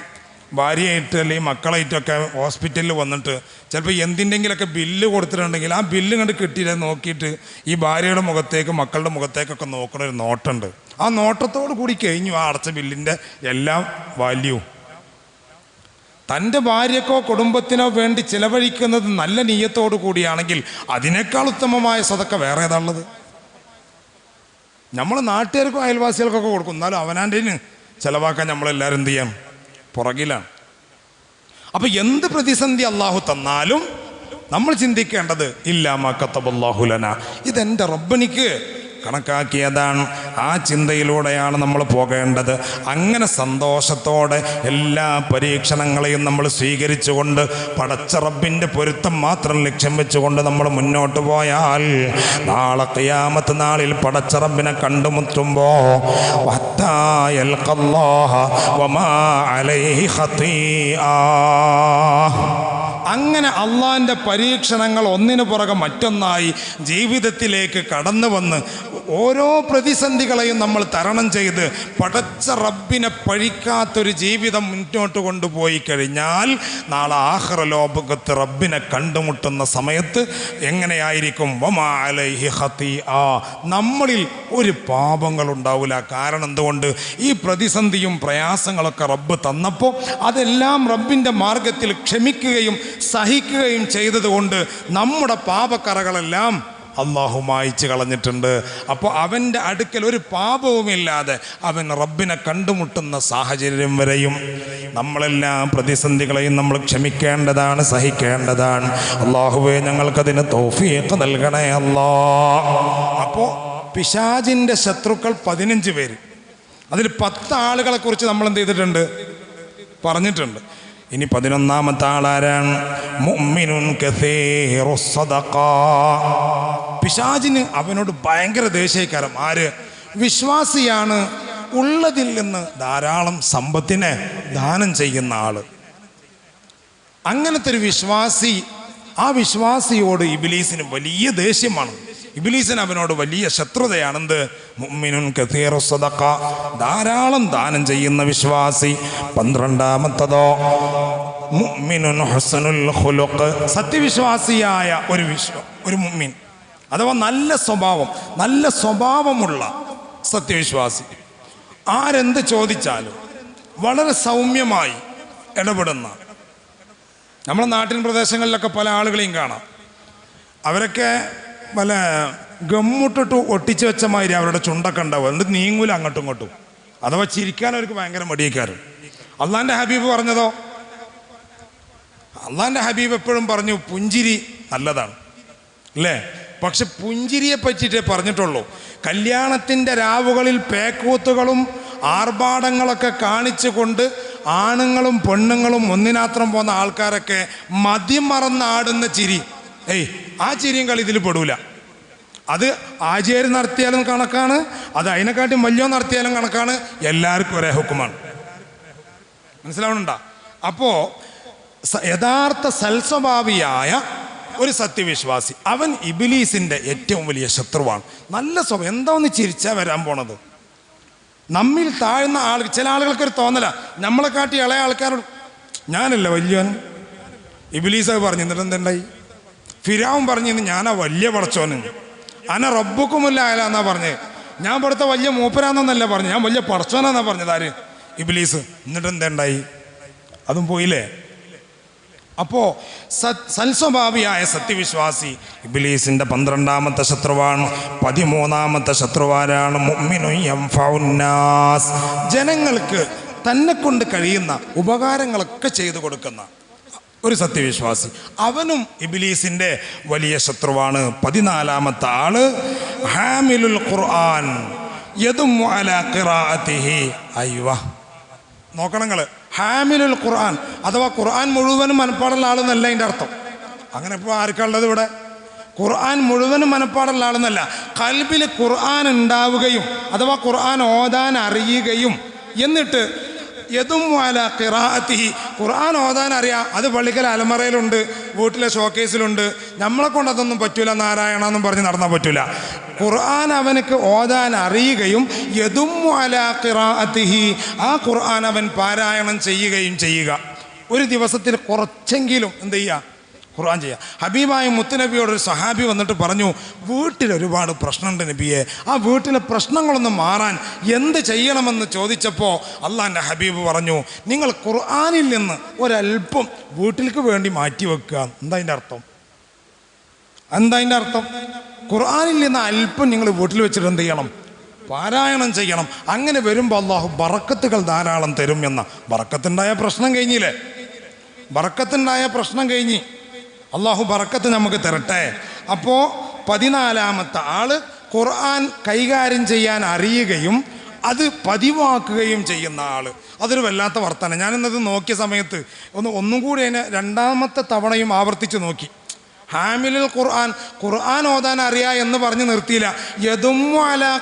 ഭാര്യയായിട്ട് അല്ലെങ്കിൽ മക്കളായിട്ടൊക്കെ ഹോസ്പിറ്റലിൽ വന്നിട്ട് ചിലപ്പോൾ എന്തിന്റെങ്കിലൊക്കെ ബില്ല് കൊടുത്തിട്ടുണ്ടെങ്കിൽ ആ ബില്ല് കണ്ട് കിട്ടിയില്ല നോക്കിയിട്ട് ഈ ഭാര്യയുടെ മുഖത്തേക്ക് മക്കളുടെ മുഖത്തേക്കൊക്കെ നോക്കണ ഒരു നോട്ടുണ്ട്. ആ നോട്ടത്തോട് കൂടി കഴിഞ്ഞു ആ അടച്ച ബില്ലിന്റെ എല്ലാ വാല്യൂ തന്റെ ഭാര്യക്കോ കുടുംബത്തിനോ വേണ്ടി ചിലവഴിക്കുന്നത് നല്ല നീയത്തോടു കൂടിയാണെങ്കിൽ അതിനേക്കാൾ ഉത്തമമായ സ്വതക്ക വേറെ ഏതാണുള്ളത് നമ്മൾ നാട്ടുകാർക്കും അയൽവാസികൾക്കൊക്കെ കൊടുക്കും. എന്നാലും അവനാന്റെ ചിലവാക്കാൻ നമ്മളെല്ലാവരും എന്ത് ചെയ്യാം പുറകിലാണ്. അപ്പം എന്ത് പ്രതിസന്ധി അള്ളാഹു തന്നാലും നമ്മൾ ചിന്തിക്കേണ്ടത് ഇല്ലാമ കത്തബല്ലാഹുലന ഇതെന്റെ റബ്ബനിക്ക് കണക്കാക്കിയതാണ്. ആ ചിന്തയിലൂടെയാണ് നമ്മൾ പോകേണ്ടത്. അങ്ങനെ സന്തോഷത്തോടെ എല്ലാ പരീക്ഷണങ്ങളെയും നമ്മൾ സ്വീകരിച്ചുകൊണ്ട് പടച്ചറബിന്റെ പൊരുത്തം മാത്രം ലക്ഷ്യം വെച്ചുകൊണ്ട് നമ്മൾ മുന്നോട്ട് പോയാൽ നാളെ ഖിയാമത്ത് നാളിൽ പടച്ച റബ്ബിനെ കണ്ടുമുട്ടുമ്പോൾ അങ്ങനെ അള്ളാന്റെ പരീക്ഷണങ്ങൾ ഒന്നിനു പുറകെ മറ്റൊന്നായി ജീവിതത്തിലേക്ക് കടന്നു വന്ന് ഓരോ പ്രതിസന്ധികളെയും നമ്മൾ തരണം ചെയ്ത് പടച്ച റബ്ബിനെ പഴിക്കാത്തൊരു ജീവിതം മുന്നോട്ട് കൊണ്ടുപോയി കഴിഞ്ഞാൽ നാളെ ആഹ്റ ലോകത്ത് റബ്ബിനെ കണ്ടുമുട്ടുന്ന സമയത്ത് എങ്ങനെയായിരിക്കും? വമാ അലൈഹി ഖതീആ. നമ്മളിൽ ഒരു പാപങ്ങൾ ഉണ്ടാവില്ല കാരണം എന്തുകൊണ്ട്? ഈ പ്രതിസന്ധിയും പ്രയാസങ്ങളൊക്കെ റബ്ബ് തന്നപ്പോൾ അതെല്ലാം റബ്ബിന്റെ മാർഗത്തിൽ ക്ഷമിക്കുകയും സഹിക്കുകയും ചെയ്തതുകൊണ്ട് നമ്മുടെ പാപക്കറകളെല്ലാം അള്ളാഹു മായിച്ചു കളഞ്ഞിട്ടുണ്ട്. അപ്പോൾ അവന്റെ അടുക്കൽ ഒരു പാപവുമില്ലാതെ അവൻ റബ്ബിനെ കണ്ടുമുട്ടുന്ന സാഹചര്യം വരെയും നമ്മളെല്ലാം പ്രതിസന്ധികളെയും നമ്മൾ ക്ഷമിക്കേണ്ടതാണ് സഹിക്കേണ്ടതാണ്. അള്ളാഹുവെ ഞങ്ങൾക്കതിന് തോഫിയൊക്കെ നൽകണേ അല്ലാ. അപ്പോൾ പിശാജിന്റെ ശത്രുക്കൾ പതിനഞ്ച് പേര്. അതിൽ പത്ത് ആളുകളെ കുറിച്ച് നമ്മൾ എന്ത് ചെയ്തിട്ടുണ്ട്? പറഞ്ഞിട്ടുണ്ട്. ഇനി പതിനൊന്നാമത്തെ ആളാരാണ്. പിശാചിന് അവനോട് ഭയങ്കര ദേഷ്യക്കാരം ആര്? വിശ്വാസിയാണ്. ഉള്ളതിൽ നിന്ന് ധാരാളം സമ്പത്തിനെ ദാനം ചെയ്യുന്ന ആൾ. അങ്ങനത്തെ ഒരു വിശ്വാസി ആ വിശ്വാസിയോട് ഇബിലീസിന് വലിയ ദേഷ്യമാണ്. ഇബിലീസിന് അവനോട് വലിയ ശത്രുതയാണെന്ത്? മുഅ്മിനുൻ കസീറു സദഖ. ധാരാളം ദാനം ചെയ്യുന്ന വിശ്വാസി. പന്ത്രണ്ടാമത്തതോ മുഅ്മിനുൻ ഹുസ്നുൽ ഖുലുഖ്. സത്യവിശ്വാസിയായ ഒരു വിശ്വ ഒരു മുഅ്മിൻ. അഥവാ നല്ല സ്വഭാവം നല്ല സ്വഭാവമുള്ള സത്യവിശ്വാസി. ആരെന്ത് ചോദിച്ചാലും വളരെ സൗമ്യമായി ഇടപെടുന്ന. നമ്മുടെ നാട്ടിൻ പ്രദേശങ്ങളിലൊക്കെ പല ആളുകളെയും കാണാം. അവരൊക്കെ പല ഗമ്മുട്ടിട്ട് ഒട്ടിച്ച് വെച്ച മാതിരി അവരുടെ ചുണ്ടൊക്കെ ഉണ്ടാവും. എന്നിട്ട് നീങ്ങൂല അങ്ങോട്ടും ഇങ്ങോട്ടും. അഥവാ ചിരിക്കാൻ അവർക്ക് ഭയങ്കര മടിയേക്കാറ് അള്ളാന്റെ ഹബീബ് പറഞ്ഞതോ? അള്ളാന്റെ ഹബീബ് എപ്പോഴും പറഞ്ഞു പുഞ്ചിരി നല്ലതാണ്. അല്ലേ? പക്ഷെ പുഞ്ചിരിയെ പറ്റിയിട്ടേ പറഞ്ഞിട്ടുള്ളൂ. കല്യാണത്തിന്റെ രാവുകളിൽ പേക്കൂത്തുകളും ആർഭാടങ്ങളൊക്കെ കാണിച്ചുകൊണ്ട് ആണുങ്ങളും പെണ്ണുങ്ങളും ഒന്നിനാത്രം പോകുന്ന ആൾക്കാരൊക്കെ മതിമറന്നാടുന്ന ചിരി. ഏയ് ആ ചിരിയും കളി ഇതിൽ പെടൂല. അത് ആചാര്യ നടത്തിയാലും കണക്കാണ് അത് അതിനെക്കാട്ടി വലിയ നടത്തിയാലും കണക്കാണ് എല്ലാവർക്കും ഒരേ ഹുക്കുമാണ്. മനസ്സിലാവണുണ്ടോ അപ്പോൾ യഥാർത്ഥ സൽസ്വഭാവിയായ ഒരു സത്യവിശ്വാസി അവൻ ഇബിലീസിന്റെ ഏറ്റവും വലിയ ശത്രുവാണ്. നല്ല സ്വഭാവം. എന്താ ഒന്ന് ചിരിച്ചാ വരാൻ പോണത്? നമ്മിൽ താഴ്ന്ന ആൾ ചില ആളുകൾക്കൊരു തോന്നല. നമ്മളെ കാട്ടി ഇളയ ആൾക്കാരോട് ഞാനല്ല വലിയവൻ ഇബിലീസ് പറഞ്ഞു എന്നിട്ട് എന്തുണ്ടായി ഫിരാവും പറഞ്ഞു ഞാനാ വലിയ പടച്ചോന്. അന റബ്ബുക്കുമില്ല അയലാന്നാ പറഞ്ഞത് ഞാൻ പഠിത്ത വലിയ മൂപ്പരാന്നല്ല പറഞ്ഞു. ഞാൻ വലിയ പടച്ചോനാന്നാ പറഞ്ഞത്. ആര്? ഇബിലീസ്. എന്നിട്ട് എന്തുണ്ടായി അതും പോയില്ലേ? അപ്പോ സത് സൽസ്വഭാവിയായ സത്യവിശ്വാസി ഇബിലീസിന്റെ പന്ത്രണ്ടാമത്തെ ശത്രുവാണ്. പതിമൂന്നാമത്തെ ശത്രുവാരാണ്. ജനങ്ങൾക്ക് തന്നെ കൊണ്ട് കഴിയുന്ന ഉപകാരങ്ങളൊക്കെ ചെയ്തു കൊടുക്കുന്ന ഒരു സത്യവിശ്വാസി. അവനും ഇബിലീസിന്റെ വലിയ ശത്രുവാണ്. പതിനാലാമത്തെ ആൾ ഹാമിലുൽ ഖുർആൻ. അയ്വ നോക്കണം ഹാമിലുൽ ഖുർആൻ. അഥവാ ഖുർആൻ മുഴുവനും മനപ്പാടുള്ള ആളെന്നല്ല അതിന്റെ അർത്ഥം. അങ്ങനെ ഇപ്പോൾ ആർക്കുള്ളത് ഇവിടെ? ഖുർആൻ മുഴുവനും മനപ്പാടുള്ള ആളെന്നല്ല. കൽബിൽ ഖുർആൻ ഉണ്ടാവുകയും അഥവാ ഖുർആൻ ഓതാൻ അറിയുകയും എന്നിട്ട് ഖുർആൻ ഓതാൻ അറിയാം. അത് പള്ളിക്കൽ അലമറയിലുണ്ട് വീട്ടിലെ ഷോക്കേസിലുണ്ട്. നമ്മളെ കൊണ്ട് അതൊന്നും പറ്റൂല നാരായണ എന്നും പറഞ്ഞ് നടന്നാൽ പറ്റൂല. ഖുർആൻ അവനക്ക് ഓതാൻ അറിയുകയും വാല ഖിറാഅത്തിഹി ആ ഖുർആൻ അവൻ പാരായണം ചെയ്യുകയും ചെയ്യുക. ഒരു ദിവസത്തിൽ കുറച്ചെങ്കിലും എന്ത് ചെയ്യുക? ഖുർആൻ ചെയ്യുക ഹബീബായ മുത്തുനബിയോട് ഒരു സഹാബി വന്നിട്ട് പറഞ്ഞു വീട്ടിൽ ഒരുപാട് പ്രശ്നമുണ്ട് നബിയെ. ആ വീട്ടിലെ പ്രശ്നങ്ങളൊന്നും മാറാൻ എന്ത് ചെയ്യണമെന്ന് ചോദിച്ചപ്പോൾ അള്ളാന്റെ ഹബീബ് പറഞ്ഞു നിങ്ങൾ ഖുർആാനിൽ നിന്ന് ഒരല്പം വീട്ടിലേക്ക് വേണ്ടി മാറ്റി വെക്കുക. എന്താ അതിന്റെ അർത്ഥം? എന്താ അതിന്റെ അർത്ഥം? ഖുർആാനിൽ നിന്ന് അല്പം നിങ്ങൾ വീട്ടിൽ വെച്ചിട്ട് എന്ത് ചെയ്യണം? പാരായണം ചെയ്യണം. അങ്ങനെ വരുമ്പോൾ അള്ളാഹു ബറക്കത്തുകൾ ധാരാളം തരും എന്ന. ബറക്കത്തുണ്ടായ പ്രശ്നം കഴിഞ്ഞില്ലേ? ബറക്കത്തുണ്ടായ പ്രശ്നം കഴിഞ്ഞ്. അള്ളാഹു ബറക്കത്ത് നമുക്ക് തരട്ടെ. അപ്പോൾ പതിനാലാമത്തെ ആൾ ഖുർആൻ കൈകാര്യം ചെയ്യാൻ അറിയുകയും അത് പതിവാക്കുകയും ചെയ്യുന്ന ആൾ അതൊരു വല്ലാത്ത വർത്തമാനം. ഞാനിന്നത് നോക്കിയ സമയത്ത് ഒന്ന് ഒന്നും കൂടി അതിനെ രണ്ടാമത്തെ തവണയും ആവർത്തിച്ച് നോക്കി. ഹാമിലിൽ ഖുർആൻ ഖുർആൻ ഓതാൻ അറിയാ എന്ന് പറഞ്ഞ് നിർത്തിയില്ല. യദും അലാ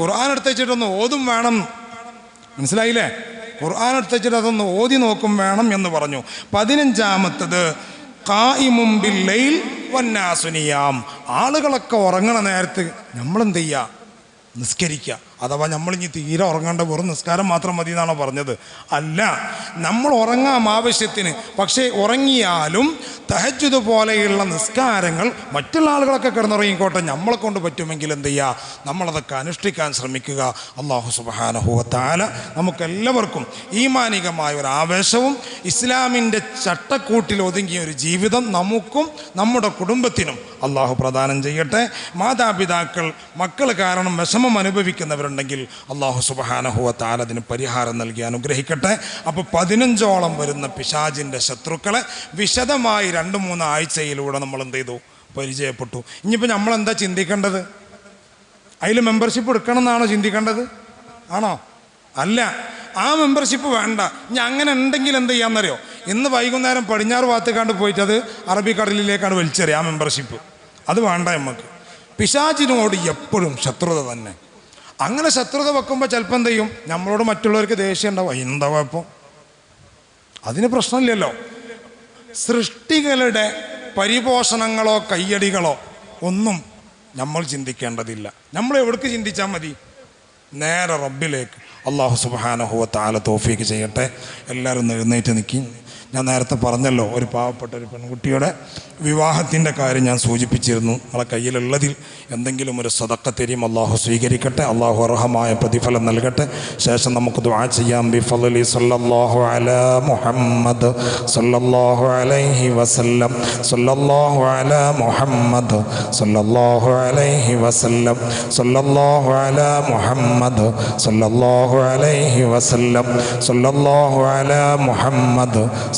ഖുർആൻ എടുത്ത് വെച്ചിട്ടൊന്ന് ഓതും വേണം. മനസ്സിലായില്ലേ? ഖുർആൻ എടുത്ത് വെച്ചിട്ട് അതൊന്ന് ഓതി നോക്കും വേണം എന്ന് പറഞ്ഞു. പതിനഞ്ചാമത്തത് കായിമുമ്പിൽ ലൈൽ വന്നാസുനിയാം. ആളുകളൊക്കെ ഉറങ്ങണ നേരത്ത് നമ്മളെന്ത് ചെയ്യുക നിസ്കരിക്കുക അഥവാ നമ്മളിനി തീരെ ഉറങ്ങേണ്ട വെറും നിസ്കാരം മാത്രം മതി എന്നാണോ പറഞ്ഞത്? അല്ല നമ്മൾ ഉറങ്ങാം ആവശ്യത്തിന്. പക്ഷേ ഉറങ്ങിയാലും തഹജുദ് പോലെയുള്ള നിസ്കാരങ്ങൾ മറ്റുള്ള ആളുകളൊക്കെ കിടന്നുറങ്ങിക്കോട്ടെ. നമ്മളെ കൊണ്ട് പറ്റുമെങ്കിൽ എന്ത് ചെയ്യുക നമ്മളതൊക്കെ അനുഷ്ഠിക്കാൻ ശ്രമിക്കുക. അള്ളാഹു സുബാനഹുവത്താല നമുക്കെല്ലാവർക്കും ഈമാനികമായ ഒരു ആവേശവും ഇസ്ലാമിന്റെ ചട്ടക്കൂട്ടിൽ ഒതുങ്ങിയ ഒരു ജീവിതം നമുക്കും നമ്മുടെ കുടുംബത്തിനും അള്ളാഹു പ്രദാനം ചെയ്യട്ടെ. മാതാപിതാക്കൾ മക്കൾ കാരണം വിഷമം അനുഭവിക്കുന്നവരുണ്ടെങ്കിൽ അള്ളാഹു സുബഹാനഹുവ അതിന് പരിഹാരം നൽകി അനുഗ്രഹിക്കട്ടെ. അപ്പോൾ പതിനഞ്ചോളം വരുന്ന പിശാജിന്റെ ശത്രുക്കളെ വിശദമായി രണ്ട് മൂന്ന് ആഴ്ചയിലൂടെ നമ്മൾ എന്ത് ചെയ്തു? പരിചയപ്പെട്ടു. ഇനിയിപ്പോൾ നമ്മൾ എന്താ ചിന്തിക്കേണ്ടത്? അതിൽ മെമ്പർഷിപ്പ് എടുക്കണം എന്നാണോ ചിന്തിക്കേണ്ടത്? ആണോ? അല്ല. ആ മെമ്പർഷിപ്പ് വേണ്ട. ഇനി അങ്ങനെ ഉണ്ടെങ്കിൽ എന്ത് ചെയ്യാമെന്നറിയോ ഇന്ന് വൈകുന്നേരം പടിഞ്ഞാറ് ഭാഗത്തേക്കാണ്ട് പോയിട്ട് അത് അറബിക്കടലിലേക്കാണ് വലിച്ചെറിയുക ആ മെമ്പർഷിപ്പ് അത് വേണ്ട നമുക്ക് പിശാചിനോട് എപ്പോഴും ശത്രുത തന്നെ. അങ്ങനെ ശത്രുത വെക്കുമ്പോൾ ചിലപ്പോൾ എന്ത് ചെയ്യും? നമ്മളോട് മറ്റുള്ളവർക്ക് ദേഷ്യം ഉണ്ടാവും. എന്താ കുഴപ്പം? അതിന് പ്രശ്നമില്ലല്ലോ. സൃഷ്ടികളുടെ പരിപോഷണങ്ങളോ കയ്യടികളോ ഒന്നും നമ്മൾ ചിന്തിക്കേണ്ടതില്ല. നമ്മൾ എവിടേക്ക് ചിന്തിച്ചാൽ മതി? നേരെ റബ്ബിലേക്ക്. അള്ളാഹു സുബാനഹുവ താല തോഫിക്ക് ചെയ്യട്ടെ. എല്ലാവരും എഴുന്നേറ്റ് നിൽക്കി ഞാൻ നേരത്തെ പറഞ്ഞല്ലോ ഒരു പാവപ്പെട്ട ഒരു പെൺകുട്ടിയുടെ വിവാഹത്തിന്റെ കാര്യം ഞാൻ സൂചിപ്പിച്ചിരുന്നു. നമ്മളെ കയ്യിലുള്ളതിൽ എന്തെങ്കിലും ഒരു സദക്ക തരും അള്ളാഹു സ്വീകരിക്കട്ടെ അള്ളാഹു അർഹമായ പ്രതിഫലം നൽകട്ടെ. ശേഷം നമുക്ക് ദുആ ചെയ്യാം. ബിഫലി സല്ലല്ലാഹു അലാ മുഹമ്മദ് സല്ലല്ലാഹു അലൈഹി വസല്ലം. സല്ലല്ലാഹു അലാ മുഹമ്മദ് സല്ലല്ലാഹു അലൈഹി വസല്ലം. സല്ലല്ലാഹു അലാ മുഹമ്മദ് സല്ലല്ലാഹു അലൈഹി വസല്ലം. സല്ലല്ലാഹു അലാ മുഹമ്മദ്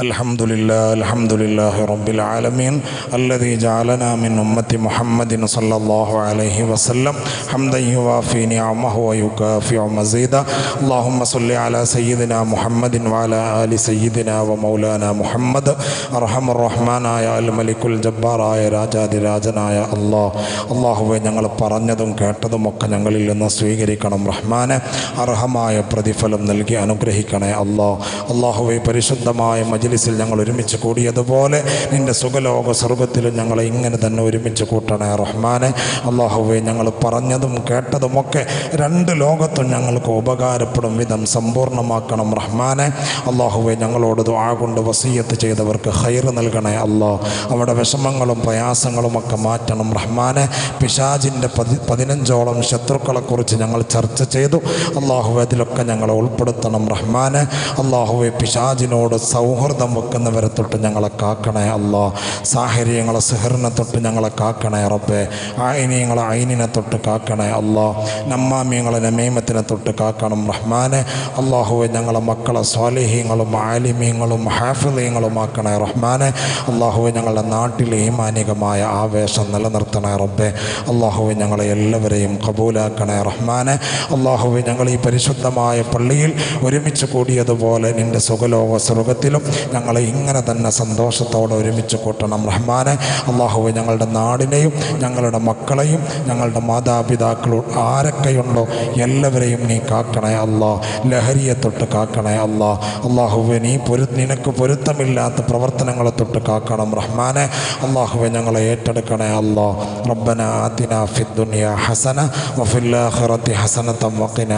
الحمد لله الحمد لله رب العالمين الذي جعلنا من أمة محمد صلى الله عليه وسلم حمدا يوافي نعمه ويكافئ مزيدا اللهم صل على سيدنا محمد وعلى آل سيدنا ومولانا محمد أرحم الرحمن يا الملك الجبار يا രാജാതിരാജനായ അള്ളാഹ് അള്ളാഹുവെ ഞങ്ങൾ പറഞ്ഞതും കേട്ടതുമൊക്കെ ഞങ്ങളിൽ നിന്ന് സ്വീകരിക്കണം റഹ്മാനെ അർഹമായ പ്രതിഫലം നൽകി അനുഗ്രഹിക്കണേ അള്ളാഹ് അള്ളാഹുവെ പരിശുദ്ധമായ മജ്ലിസിൽ ഞങ്ങൾ ഒരുമിച്ച് കൂടിയതുപോലെ നിന്റെ സുഖലോക സ്വർഗത്തിലും ഞങ്ങളെ ഇങ്ങനെ തന്നെ ഒരുമിച്ച് കൂട്ടണേ റഹ്മാനെ. അള്ളാഹുവെ ഞങ്ങൾ പറഞ്ഞതും കേട്ടതുമൊക്കെ രണ്ട് ലോകത്തും ഞങ്ങൾക്ക് ഉപകാരപ്പെടും. വിധം സമ്പൂർണമാക്കണം റഹ്മാനെ. അള്ളാഹുവെ ഞങ്ങളോട് ദുആ കൊണ്ട് വസീയത്ത് ചെയ്തവർക്ക് ഹൈർ നൽകണേ അള്ളാഹ് അവിടെ വിഷമങ്ങളും പ്രയാസങ്ങളും ഒക്കെ മാറ്റണം റഹ്മാനെ. പിശാജിന്റെ പതി പതിനഞ്ചോളം ശത്രുക്കളെക്കുറിച്ച് ഞങ്ങൾ ചർച്ച ചെയ്തു. അള്ളാഹു അതിലൊക്കെ ഞങ്ങളെ ഉൾപ്പെടുത്തണം റഹ്മാനെ. അള്ളാഹുവെ പിശാജിനോട് സൗഹൃദം വെക്കുന്നവരെ തൊട്ട് ഞങ്ങളെ കാക്കണേ അള്ളാ സാഹചര്യങ്ങളെ സുഹറിനെ തൊട്ട് ഞങ്ങളെ കാക്കണേ റബ്ബെ. ആയിനിയങ്ങളെ ഐനിനെ തൊട്ട് കാക്കണേ അള്ളാ നമ്മാമിയങ്ങളെ നമീമത്തിനെ തൊട്ട് കാക്കണം റഹ്മാനെ. അള്ളാഹുവെ ഞങ്ങളെ മക്കളെ സ്വാലിഹീങ്ങളും ആലിമീങ്ങളും ഹാഫിലീങ്ങളും ആക്കണേ റഹ്മാനെ. അള്ളാഹുവെ ഞങ്ങളുടെ നാട്ടിലെ ഈമാനികമായ ആവേശം നിലനിർത്തണേ റബ്ബെ. അള്ളാഹുവെ ഞങ്ങളെ എല്ലാവരെയും കബൂലാക്കണേ റഹ്മാനെ. അള്ളാഹുവെ ഞങ്ങൾ ഈ പരിശുദ്ധമായ പള്ളിയിൽ ഒരുമിച്ച് കൂടിയതുപോലെ നിന്റെ സുഖലോക സ്വർഗത്തിലും ഞങ്ങളെ ഇങ്ങനെ തന്നെ സന്തോഷത്തോടെ ഒരുമിച്ച് കൂട്ടണം. റഹ്മാനെ അള്ളാഹുവെ ഞങ്ങളുടെ നാടിനെയും ഞങ്ങളുടെ മക്കളെയും ഞങ്ങളുടെ മാതാപിതാക്കളും ആരൊക്കെയുണ്ടോ എല്ലാവരെയും നീ കാക്കണേ അല്ലാ. ലഹരിയെ തൊട്ട് കാക്കണേ അല്ലാ. അള്ളാഹുവെ നീ പൊരു നിനക്ക് പൊരുത്തമില്ലാത്ത പ്രവർത്തനങ്ങളെ തൊട്ട് കാക്കണം. റഹ്മാനെ അള്ളാഹുവെ ഞങ്ങളെ ഏറ്റെടുക്കണേ അല്ലാ. റബ്ബന ആദിന ഫിദ്ദുനിയ ഹസന വഫിൽ ഹസന ഹസനത വഖിന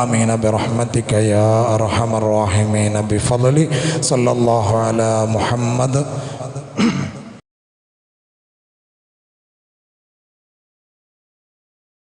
ആമീന ബിറഹ്മതിക യാ അർഹമർ صلى الله على محمد